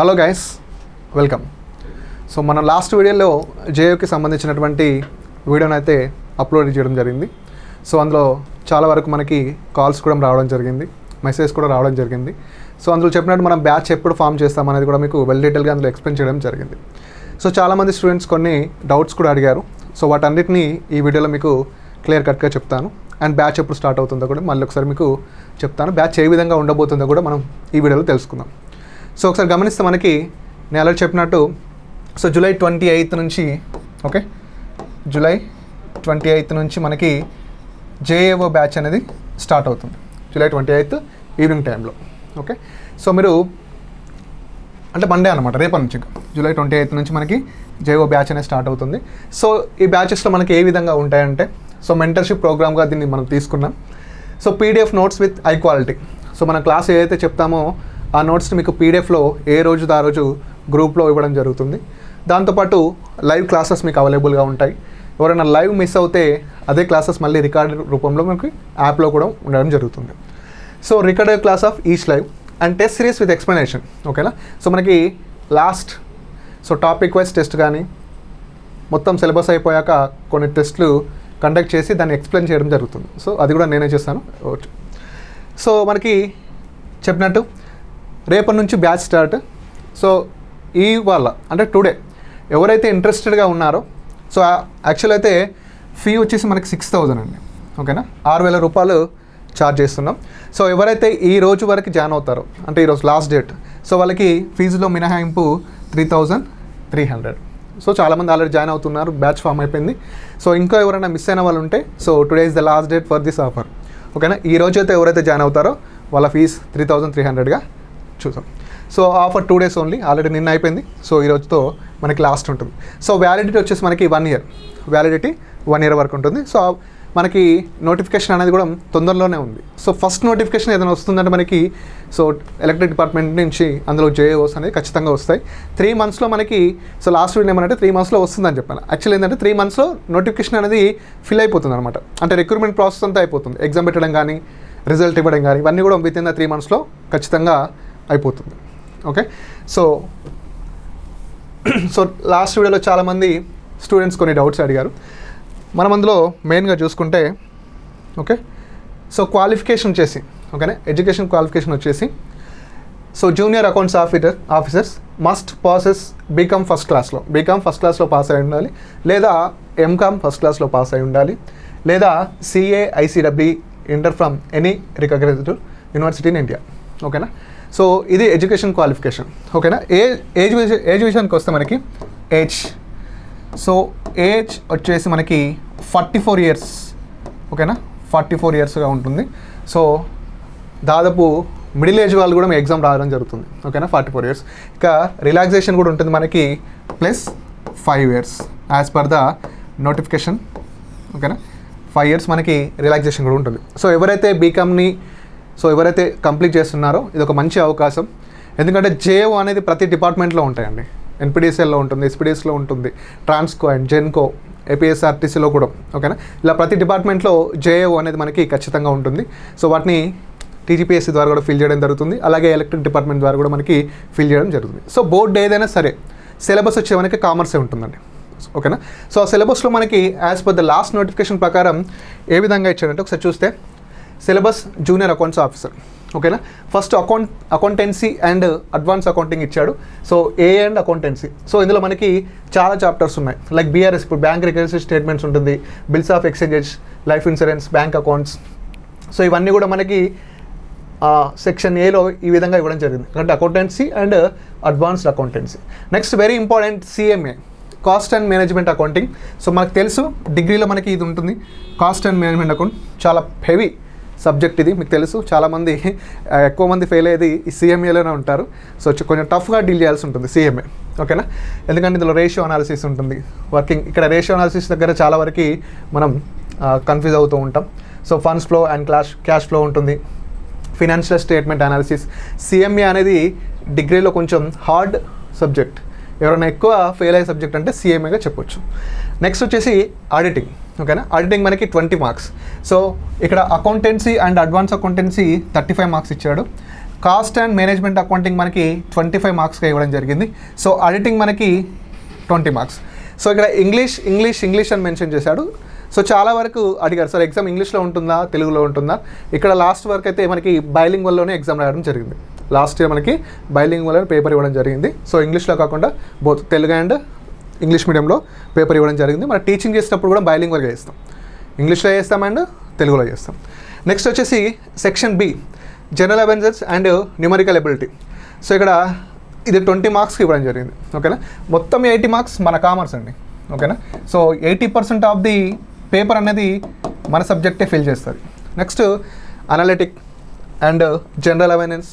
Hello guys welcome so మనం last వీడియోలో జేయోకి సంబంధించినటువంటి వీడియోని అయితే అప్లోడ్ చేయడం జరిగింది. సో అందులో చాలా వరకు మనకి కాల్స్ కూడా రావడం జరిగింది. మెసేజ్ కూడా రావడం జరిగింది. సో అందులో చెప్పినట్టు మనం బ్యాచ్ ఎప్పుడు ఫామ్ చేస్తాం అనేది కూడా మీకు వెల్ డీటెయిల్గా అందులో ఎక్స్ప్లెయిన్ చేయడం జరిగింది. సో చాలామంది స్టూడెంట్స్ కొన్ని డౌట్స్ కూడా అడిగారు. సో వాటన్నిటిని ఈ వీడియోలో మీకు క్లియర్ కట్గా చెప్తాను. అండ్ బ్యాచ్ ఎప్పుడు స్టార్ట్ అవుతుందో కూడా మళ్ళీ ఒకసారి మీకు చెప్తాను. బ్యాచ్ ఏ విధంగా ఉండబోతుందో కూడా మనం ఈ వీడియోలో తెలుసుకుందాం. సో ఒకసారి గమనిస్తే మనకి నేను అలా చెప్పినట్టు సో జూలై ట్వంటీ ఎయిత్ నుంచి ఓకే? జూలై ట్వంటీ ఎయిత్ నుంచి మనకి జేఏఓ బ్యాచ్ అనేది స్టార్ట్ అవుతుంది. జూలై ట్వంటీ ఎయిత్ ఈవినింగ్ టైంలో ఓకే? సో మీరు అంటే మండే అనమాట రేపటి నుంచి జూలై ట్వంటీ ఎయిత్ నుంచి మనకి జేఓ బ్యాచ్ అనేది స్టార్ట్ అవుతుంది. సో ఈ బ్యాచెస్లో మనకి ఏ విధంగా ఉంటాయంటే సో మెంటర్షిప్ ప్రోగ్రామ్గా దీన్ని మనం తీసుకున్నాం. So PDF notes with high quality. So మన క్లాస్ ఏదైతే చెప్తామో ఆ నోట్స్ని మీకు పీడిఎఫ్లో ఏ రోజు ఆ రోజు గ్రూప్లో ఇవ్వడం జరుగుతుంది. దాంతోపాటు లైవ్ క్లాసెస్ మీకు అవైలబుల్గా ఉంటాయి. ఎవరైనా లైవ్ మిస్ అవుతే అదే క్లాసెస్ మళ్ళీ రికార్డ్ రూపంలో మనకి యాప్లో కూడా ఉండడం జరుగుతుంది. So recorded class of each live and test series with explanation ఓకేనా? సో మనకి last so topic wise test కానీ మొత్తం సిలబస్ అయిపోయాక కొన్ని టెస్ట్లు కండక్ట్ చేసి దాన్ని ఎక్స్ప్లెయిన్ చేయడం జరుగుతుంది. సో అది కూడా నేనే చేస్తాను. సో మనకి చెప్పినట్టు రేపటి నుంచి బ్యాచ్ స్టార్ట్. సో ఈ వాళ్ళ అంటే టుడే ఎవరైతే ఇంట్రెస్టెడ్గా ఉన్నారో సో యాక్చువల్ అయితే ఫీ వచ్చేసి మనకి సిక్స్ థౌజండ్ అండి. ఓకేనా? ఆరు వేల రూపాయలు ఛార్జ్ చేస్తున్నాం. సో ఎవరైతే ఈ రోజు వరకు జాయిన్ అవుతారో అంటే ఈరోజు లాస్ట్ డేట్ సో వాళ్ళకి ఫీజులో మినహాయింపు three thousand three hundred. So చాలామంది ఆల్రెడీ జాయిన్ అవుతున్నారు బ్యాచ్ ఫామ్ అయిపోయింది. సో ఇంకా ఎవరైనా మిస్ అయిన వాళ్ళు ఉంటే so today is the last date for this offer. ఓకేనా? ఈ రోజు అయితే ఎవరైతే జాయిన్ అవుతారో వాళ్ళ ఫీజ్ త్రీ థౌజండ్ త్రీ హండ్రెడ్గా చూసాం so offer two days only already నిన్న అయిపోయింది. సో ఈ రోజుతో మనకి లాస్ట్ ఉంటుంది. సో వ్యాలిడిటీ వచ్చేసి మనకి one year. Validity one year వరకు ఉంటుంది. సో మనకి నోటిఫికేషన్ అనేది కూడా తొందరలోనే ఉంది. సో ఫస్ట్ నోటిఫికేషన్ ఏదైనా వస్తుందంటే మనకి సో ఎలక్ట్రిక్ డిపార్ట్మెంట్ నుంచి అందులో జేఓస్ అనేది ఖచ్చితంగా వస్తాయి. త్రీ మంత్స్లో మనకి సో లాస్ట్ వీడియో ఏమనంటే త్రీ మంత్స్లో వస్తుందని చెప్పాను యాక్చువల్ ఏంటంటే త్రీ మంత్స్లో నోటిఫికేషన్ అనేది ఫిల్ అయిపోతుంది అనమాట అంటే రిక్రూట్మెంట్ ప్రాసెస్ అంతా అయిపోతుంది. ఎగ్జామ్ పెట్టడం కానీ రిజల్ట్ ఇవ్వడం కానీ ఇవన్నీ కూడా విత్ ఇన్ ద త్రీ మంత్స్లో ఖచ్చితంగా అయిపోతుంది. ఓకే సో సో లాస్ట్ వీడియోలో చాలామంది స్టూడెంట్స్ కొన్ని డౌట్స్ అడిగారు. మనం అందులో మెయిన్గా చూసుకుంటే ఓకే సో క్వాలిఫికేషన్ వచ్చేసి ఓకేనా ఎడ్యుకేషన్ క్వాలిఫికేషన్ వచ్చేసి so junior accounts officer officers must passes BCom first క్లాస్లో బీకామ్ ఫస్ట్ క్లాస్లో పాస్ అయి ఉండాలి. లేదా ఎంకామ్ ఫస్ట్ క్లాస్లో పాస్ అయి ఉండాలి. లేదా CA ICW inter from any recognised university in India ఓకేనా సో ఇది ఎడ్యుకేషన్ క్వాలిఫికేషన్ ఓకేనా? ఏజ్ ఏజ్ ఏజ్ విషయానికి వస్తే మనకి ఏజ్. సో ఏజ్ వచ్చేసి మనకి ఫార్టీ ఫోర్ ఇయర్స్ ఓకేనా? ఫార్టీ ఫోర్ ఇయర్స్గా ఉంటుంది. సో దాదాపు మిడిల్ ఏజ్ వాళ్ళు కూడా మీ ఎగ్జామ్ రావడం జరుగుతుంది ఓకేనా? Forty four years. ఇక రిలాక్సేషన్ కూడా ఉంటుంది మనకి plus five years as per the notification ఓకేనా? ఫైవ్ ఇయర్స్ మనకి రిలాక్సేషన్ కూడా ఉంటుంది. సో ఎవరైతే బీకామ్ని సో ఎవరైతే కంప్లీట్ చేస్తున్నారో ఇది ఒక మంచి అవకాశం. ఎందుకంటే జేఓ అనేది ప్రతి డిపార్ట్మెంట్లో ఉంటాయండి. ఎన్పిడిసిఎల్లో ఉంటుంది ఎస్పీడిఎస్లో ఉంటుంది ట్రాన్స్కో అండ్ జెన్కో ఏపీఎస్ఆర్టీసీలో కూడా ఓకేనా? ఇలా ప్రతి డిపార్ట్మెంట్లో జేఏఓ అనేది మనకి ఖచ్చితంగా ఉంటుంది. సో వాటిని టీజీపీఎస్సీ ద్వారా కూడా ఫిల్ చేయడం జరుగుతుంది. అలాగే ఎలక్ట్రిక్ డిపార్ట్మెంట్ ద్వారా కూడా మనకి ఫిల్ చేయడం జరుగుతుంది. సో బోర్డు ఏదైనా సరే సిలబస్ వచ్చే మనకి కామర్సే ఉంటుందండి. ఓకేనా? సో ఆ సిలబస్లో మనకి as per the last notification ప్రకారం ఏ విధంగా ఇచ్చారంటే ఒకసారి చూస్తే సిలబస్ జూనియర్ అకౌంట్స్ ఆఫీసర్. ఓకేనా? First account accountancy and advance accounting ఇచ్చాడు. So A and accountancy so ఇందులో మనకి చాలా చాప్టర్స్ ఉన్నాయి. లైక్ బీఆర్ఎస్ ఇప్పుడు బ్యాంక్ రికరెన్సీ స్టేట్మెంట్స్ ఉంటుంది bills of exchanges life insurance bank accounts so ఇవన్నీ కూడా మనకి సెక్షన్ ఏలో ఈ విధంగా ఇవ్వడం జరిగింది. అంటే accountancy and advanced accountancy next very important CMA cost and management accounting so మనకు తెలుసు డిగ్రీలో మనకి ఇది ఉంటుంది. కాస్ట్ అండ్ మేనేజ్మెంట్ అకౌంట్ చాలా హెవీ సబ్జెక్ట్ ఇది మీకు తెలుసు. చాలామంది ఎక్కువ మంది ఫెయిల్ అయ్యేది సీఎంఏలోనే సిఎంఏలోనే ఉంటారు. సో కొంచెం టఫ్గా డీల్ చేయాల్సి ఉంటుంది సిఎంఏ ఓకేనా? ఎందుకంటే ఇందులో రేషియో అనాలిసిస్ ఉంటుంది. వర్కింగ్ ఇక్కడ రేషియో అనాలిసిస్ దగ్గర చాలా వరకు మనం కన్ఫ్యూజ్ అవుతూ ఉంటాం. So funds flow and clash cash flow ఉంటుంది. Financial statement analysis. సిఎంఏ అనేది డిగ్రీలో కొంచెం హార్డ్ సబ్జెక్ట్. ఎవరైనా ఎక్కువ ఫెయిల్ అయ్యే సబ్జెక్ట్ అంటే సిఎంఏగా చెప్పొచ్చు. నెక్స్ట్ వచ్చేసి ఆడిటింగ్. ఓకేనా? ఆడిటింగ్ మనకి ట్వంటీ మార్క్స్. సో ఇక్కడ accountancy and advance accountancy thirty five marks ఇచ్చాడు. కాస్ట్ అండ్ మేనేజ్మెంట్ అకౌంటింగ్ మనకి ట్వంటీ ఫైవ్ మార్క్స్గా ఇవ్వడం జరిగింది. సో ఆడిటింగ్ మనకి ట్వంటీ మార్క్స్. సో ఇక్కడ ఇంగ్లీష్ ఇంగ్లీష్ ఇంగ్లీష్ అని మెన్షన్ చేశాడు. సో చాలా వరకు అడిగారు సార్ ఎగ్జామ్ ఇంగ్లీష్లో ఉంటుందా తెలుగులో ఉంటుందా? ఇక్కడ లాస్ట్ వరకు అయితే మనకి బైలింగ్ వల్లనే ఎగ్జామ్ రాయడం జరిగింది. లాస్ట్ ఇయర్ మనకి బైలింగ్ వల్ల పేపర్ ఇవ్వడం జరిగింది. సో ఇంగ్లీష్లో కాకుండా బోత్ తెలుగు అండ్ ఇంగ్లీష్ మీడియంలో పేపర్ ఇవ్వడం జరిగింది. మనం టీచింగ్ చేసేటప్పుడు కూడా బైలింగ్ వరకు చేస్తాం. ఇంగ్లీష్లో చేస్తాం అండ్ తెలుగులో చేస్తాం. నెక్స్ట్ వచ్చేసి section B general awareness and numerical ability so ఇక్కడ ఇది ట్వంటీ మార్క్స్కి ఇవ్వడం జరిగింది. ఓకేనా మొత్తం ఎయిటీ మార్క్స్ మన కామర్స్ అండి. ఓకేనా so eighty percent of the paper అనేది మన సబ్జెక్టే ఫిల్ చేస్తుంది. Next analytic and general awareness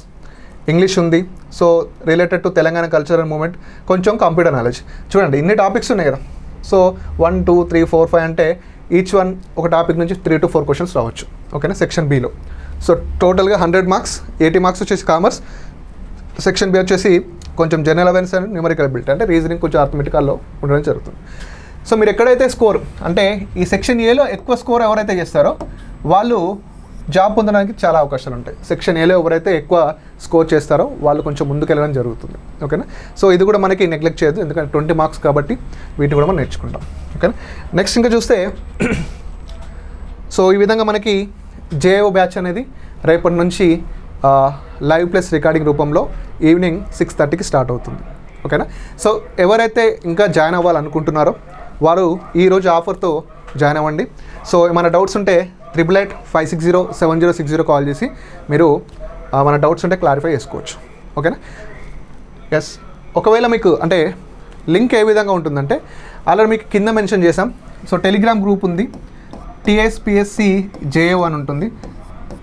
English ఉంది. So related to Telangana cultural movement కొంచెం కంప్యూటర్ నాలెడ్జ్ చూడండి ఇన్ని టాపిక్స్ ఉన్నాయి కదా. So one two three four five అంటే ఈచ్ వన్ ఒక టాపిక్ నుంచి త్రీ టు ఫోర్ క్వశ్చన్స్ రావచ్చు. ఓకేనా సెక్షన్ బిలో సో టోటల్గా హండ్రెడ్ మార్క్స్ ఎయిటీ మార్క్స్ వచ్చేసి కామర్స్ సెక్షన్ బి వచ్చేసి కొంచెం general awareness and numerical built అంటే రీజనింగ్ కొంచెం ఆర్థమెటికల్లో ఉండడం జరుగుతుంది. సో మీరు ఎక్కడైతే స్కోర్ అంటే ఈ సెక్షన్ ఏలో ఎక్కువ స్కోర్ ఎవరైతే చేస్తారో వాళ్ళు జాబ్ పొందడానికి చాలా అవకాశాలు ఉంటాయి. సెక్షన్ ఏలో ఎవరైతే ఎక్కువ స్కోర్ చేస్తారో వాళ్ళు కొంచెం ముందుకెళ్ళడం జరుగుతుంది. ఓకేనా? సో ఇది కూడా మనకి నెగ్లెక్ట్ చేయదు. ఎందుకంటే ట్వంటీ మార్క్స్ కాబట్టి వీటిని కూడా మనం నేర్చుకుంటాం. ఓకేనా? నెక్స్ట్ ఇంకా చూస్తే సో ఈ విధంగా మనకి జేఓ బ్యాచ్ అనేది రేపటి నుంచి లైవ్ ప్లస్ రికార్డింగ్ రూపంలో ఈవినింగ్ సిక్స్ థర్టీకి స్టార్ట్ అవుతుంది. ఓకేనా? సో ఎవరైతే ఇంకా జాయిన్ అవ్వాలనుకుంటున్నారో వారు ఈరోజు ఆఫర్తో జాయిన్ అవ్వండి. సో ఏమైనా డౌట్స్ ఉంటే triple eight five six zero seven zero six zero call చేసి మీరు మన డౌట్స్ ఉంటే క్లారిఫై చేసుకోవచ్చు. ఓకేనా ఎస్ ఒకవేళ మీకు అంటే లింక్ ఏ విధంగా ఉంటుందంటే ఆల్రెడీ మీకు కింద మెన్షన్ చేసాం సో టెలిగ్రామ్ గ్రూప్ ఉంది. టీఎస్పిఎస్సి జేఓ అని ఉంటుంది.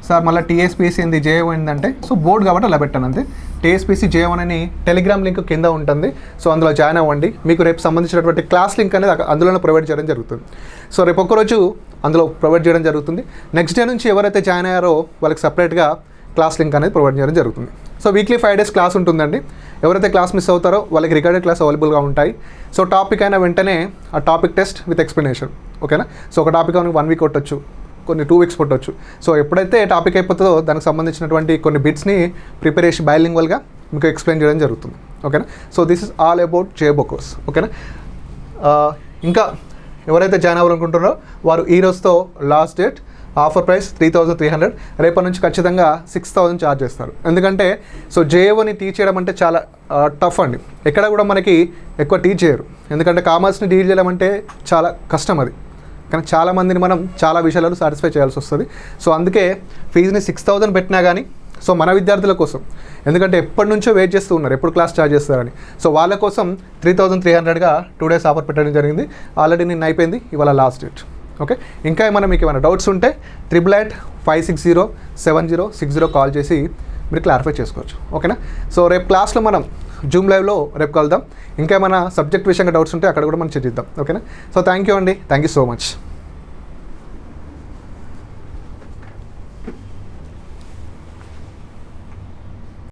సార్ మళ్ళీ టీఎస్పిఎస్సి ఏంది? జేఓ ఏంటంటే సో బోర్డు కాబట్టి అలా పెట్టాను అంతే. టీఎస్పిఎస్సి జేఓ అని టెలిగ్రామ్ లింక్ కింద ఉంటుంది. సో అందులో జాయిన్ అవ్వండి. మీకు రేపు సంబంధించినటువంటి క్లాస్ లింక్ అనేది అందులోనే ప్రొవైడ్ చేయడం జరుగుతుంది. సో రేపు ఒక్కరోజు అందులో ప్రొవైడ్ చేయడం జరుగుతుంది. నెక్స్ట్ డే నుంచి ఎవరైతే జాయిన్ అయ్యారో వాళ్ళకి సపరేట్గా క్లాస్ లింక్ అనేది ప్రొవైడ్ చేయడం జరుగుతుంది. So weekly five days class ఉంటుందండి. ఎవరైతే క్లాస్ మిస్ అవుతారో వాళ్ళకి రికార్డెడ్ క్లాస్ అవైలబుల్గా ఉంటాయి. సో టాపిక్ అయిన వెంటనే ఆ టాపిక్ టెస్ట్ విత్ ఎక్స్ప్లెనేషన్ ఓకేనా సో ఒక టాపిక్ మనకి వన్ వీక్ కొట్టచ్చు. కొన్ని టూ వీక్స్ కొట్టొచ్చు. సో ఎప్పుడైతే టాపిక్ అయిపోతుందో దానికి సంబంధించినటువంటి కొన్ని బిట్స్ని ప్రిపేర్ చేసి బైలింగ్వల్గా మీకు ఎక్స్ప్లెయిన్ చేయడం జరుగుతుంది. ఓకేనా so this is all about JO course ఓకేనా ఇంకా ఎవరైతే జాయిన్ అవ్వాలనుకుంటున్నారో వారు ఈ రోజుతో last date. Offer price three thousand three hundred. రేపటి నుంచి ఖచ్చితంగా సిక్స్ థౌజండ్ ఛార్జ్ చేస్తారు. ఎందుకంటే సో జేఓని టీచ్ చేయడం అంటే చాలా టఫ్ అండి. ఎక్కడ కూడా మనకి ఎక్కువ టీచ్ చేయరు. ఎందుకంటే కామర్స్ని డీల్ చేయడం అంటే చాలా కష్టం అది. కానీ చాలామందిని మనం చాలా విషయాలలో సాటిస్ఫై చేయాల్సి వస్తుంది. సో అందుకే ఫీజుని సిక్స్ థౌజండ్ పెట్టినా కానీ సో మన విద్యార్థుల కోసం. ఎందుకంటే ఎప్పటి నుంచో వెయిట్ చేస్తూ ఉన్నారు. ఎప్పుడు క్లాస్ స్టార్ట్ చేస్తారని. సో వాళ్ళ కోసం త్రీ థౌజండ్ త్రీ హండ్రెడ్గా టూ డేస్ ఆఫర్ పెట్టడం జరిగింది. ఆల్రెడీ నిన్న అయిపోయింది. ఇవాళ లాస్ట్ డేట్ ఓకే ఇంకా ఏమైనా మీకు ఏమైనా డౌట్స్ ఉంటే triple eight five six zero seven zero six zero call చేసి మీరు క్లారిఫై చేసుకోవచ్చు. ఓకేనా సో రేపు క్లాస్లో మనం జూమ్ లైవ్లో రేపు కలుద్దాం. ఇంకా ఏమైనా సబ్జెక్ట్ విషయంగా డౌట్స్ ఉంటే అక్కడ కూడా మనం చర్చిద్దాం ఓకేనా సో థ్యాంక్ యూ అండి. Thank you so much